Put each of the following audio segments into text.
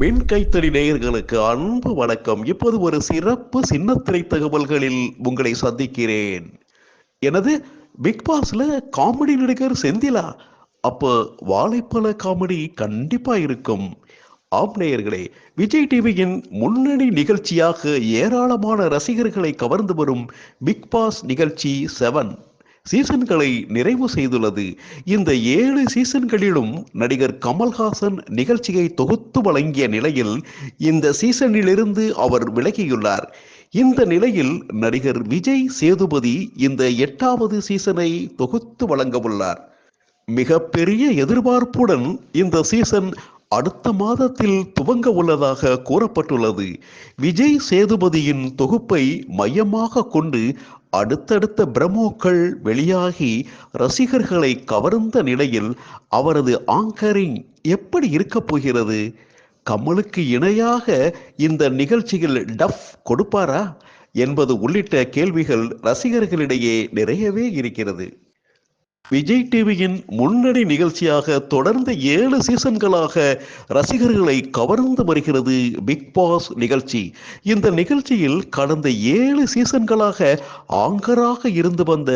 மின் கைத்தறி நேயர்களுக்கு அன்பு வணக்கம். இப்போது ஒரு சிறப்பு சின்னத்திரை தகவல்களில் உங்களை சந்திக்கிறேன். எனது பிக் பாஸ்ல காமெடி நடிகர் செந்திலா. அப்போ வாழைப்பழ காமெடி கண்டிப்பா இருக்கும். ஆம் நேயர்களே விஜய் டிவியின் முன்னணி நிகழ்ச்சியாக ஏராளமான ரசிகர்களை கவர்ந்து வரும் பிக் பாஸ் நிகழ்ச்சி செவன். சீசன்களை நிறைவு செய்துள்ளது. இந்த ஏழு சீசன்களிலும் நடிகர் கமல்ஹாசன் நிகழ்ச்சியை தொகுத்து வழங்கிய நிலையில் இந்த சீசனிலிருந்து அவர் விலகியுள்ளார். இந்த நிலையில் நடிகர் விஜய் சேதுபதி இந்த எட்டாவது சீசனை தொகுத்து வழங்கவுள்ளார். மிகப்பெரிய எதிர்பார்ப்புடன் இந்த சீசன் அடுத்த மாதத்தில் துவங்க உள்ளதாக கூறப்பட்டுள்ளது. விஜய் சேதுபதியின் தொகுப்பை மையமாக கொண்டு அடுத்தடுத்த பிரமோக்கள் வெளியாகி ரசிகர்களை கவர்ந்த நிலையில் அவரது ஆங்கரிங் எப்படி இருக்கப் போகிறது? கமலுக்கு இணையாக இந்த நிகழ்ச்சியில் டஃப் கொடுப்பாரா? என்பது உள்ளிட்ட கேள்விகள் ரசிகர்களிடையே நிறையவே இருக்கிறது. விஜய் டிவியின் முன்னணி நிகழ்ச்சியாக தொடர்ந்து ஏழு சீசன்களாக ரசிகர்களை கவர்ந்து வருகிறது பிக் பாஸ் நிகழ்ச்சி. இந்த நிகழ்ச்சியில் கடந்த ஏழு சீசன்களாக ஆங்கராக இருந்து வந்த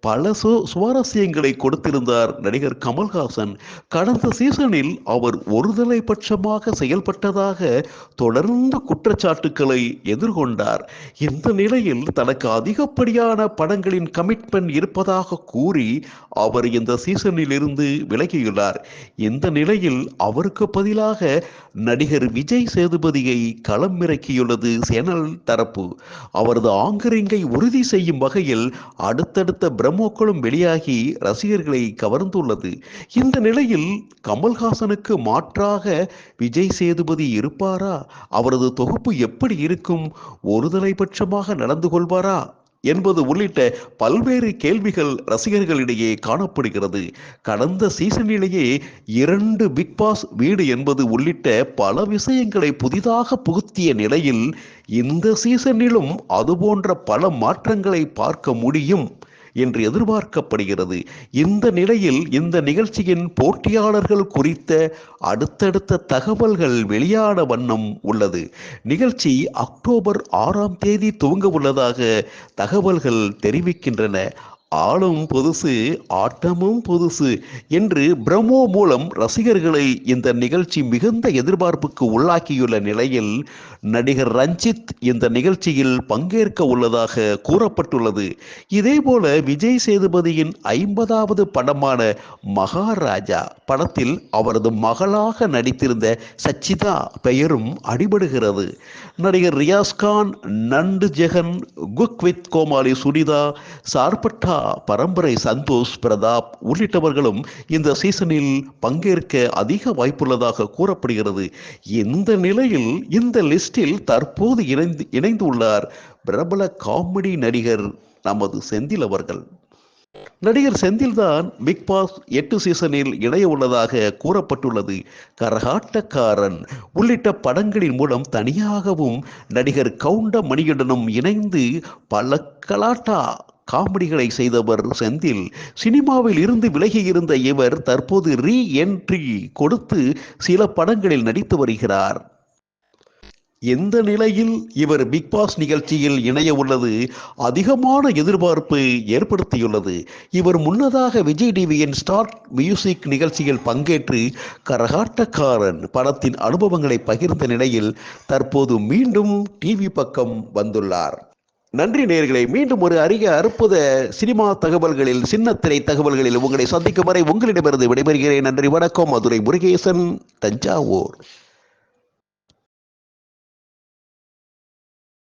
பல சு சுவாரஸ்யங்களை கொடுத்திருந்தார் நடிகர் கமல்ஹாசன். கடந்த சீசனில் அவர் ஒருதலை பட்சமாக செயல்பட்டதாக தொடர்ந்த குற்றச்சாட்டுக்களை எதிர்கொண்டார். இந்த நிலையில் தனக்கு அதிகப்படியான படங்களின் கமிட்மெண்ட் இருப்பதாக கூறி அவர் இந்த சீசனில் இருந்து விலகியுள்ளார். இந்த நிலையில் அவருக்கு பதிலாக நடிகர் விஜய் சேதுபதியை களம் இறக்கியுள்ளது சேனல் தரப்பு. அவரது ஆங்கரிங்கை உறுதி செய்யும் வகையில் அடுத்தடுத்த பிரம்மோக்களும் வெளியாகி ரசிகர்களை கவர்ந்துள்ளது. இந்த நிலையில் கமல்ஹாசனுக்கு மாற்றாக விஜய் சேதுபதி இருப்பாரா? அவரது தொகுப்பு எப்படி இருக்கும்? ஒருதலை பட்சமாக நடந்து கொள்வாரா? என்பது உள்ளிட்ட பல்வேறு கேள்விகள் ரசிகர்களிடையே காணப்படுகிறது. கடந்த சீசனிலேயே இரண்டு பிக் பாஸ் வீடு என்பது உள்ளிட்ட பல விஷயங்களை புதிதாக புகுத்திய நிலையில் இந்த சீசனிலும் அதுபோன்ற பல மாற்றங்களை பார்க்க முடியும். என்று எதிர்பார்க்கப்படுகிறது. இந்த நிலையில் இந்த நிகழ்ச்சியின் போட்டியாளர்கள் குறித்த அடுத்தடுத்த தகவல்கள் வெளியான வண்ணம் உள்ளது. நிகழ்ச்சி அக்டோபர் ஆறாம் தேதி துவங்க உள்ளதாக தகவல்கள் தெரிவிக்கின்றன. ஆளும் புதுசு ஆட்டமும் புதுசு என்று பிரம்மோ மூலம் ரசிகர்களை இந்த நிகழ்ச்சி மிகுந்த எதிர்பார்ப்புக்கு உள்ளாக்கியுள்ள நிலையில் நடிகர் ரஞ்சித் இந்த நிகழ்ச்சியில் பங்கேற்க உள்ளதாக கூறப்பட்டுள்ளது. இதேபோல விஜய் சேதுபதியின் ஐம்பதாவது படமான மகாராஜா படத்தில் அவரது மகளாக நடித்திருந்த சச்சிதா பெயரும் அடிபடுகிறது. நடிகர் ரியாஸ்கான் நண்டு ஜெகன் குக் வித் கோமாளி சுனிதா சார்பட்டா பரம்பரை சந்தோஷ் பிரதாப் உள்ளிட்டவர்களும் இந்த சீசனில் பங்கேற்க அதிக வாய்ப்புள்ளதாக கூறப்படுகிறது. இந்த நிலையில் இந்த லிஸ்டில் தற்போது இணைந்து இணைந்துள்ளார் பிரபல காமெடி நடிகர் நமது செந்தில் அவர்கள். நடிகர் செந்தில் தான் பிக் பாஸ் எட்டு சீசனில் இணைய உள்ளதாக கூறப்பட்டுள்ளது. கரகாட்டக்காரன் உள்ளிட்ட படங்களின் மூலம் தனியாகவும் நடிகர் கவுண்ட மணிகண்டனும் இணைந்து பல கலாட்டா காமெடிகளை செய்தவர் செந்தில். சினிமாவில் இருந்து விலகி இருந்த இவர் தற்போது ரீ என்ட்ரி கொடுத்து சில படங்களில் நடித்து வருகிறார். எந்த நிலையில் இவர் பிக் பாஸ் நிகழ்ச்சியில் இணைய உள்ளது? அதிகமான எதிர்பார்ப்பு ஏற்படுத்தியுள்ளது. இவர் முன்னதாக விஜய் டிவியின் ஸ்டார்ட் மியூசிக் நிகழ்ச்சியில் பங்கேற்று கரகாட்டக்காரன் படத்தின் அனுபவங்களை பகிர்ந்த நிலையில் தற்போது மீண்டும் டிவி பக்கம் வந்துள்ளார். நன்றி நேர்களை மீண்டும் ஒரு அரிய அற்புத சினிமா தகவல்களில் சின்னத்திரை தகவல்களில் உங்களை சந்திக்கும் வரை உங்களிடமிருந்து விடைபெறுகிறேன். நன்றி வணக்கம். மதுரை முருகேசன் தஞ்சாவூர்.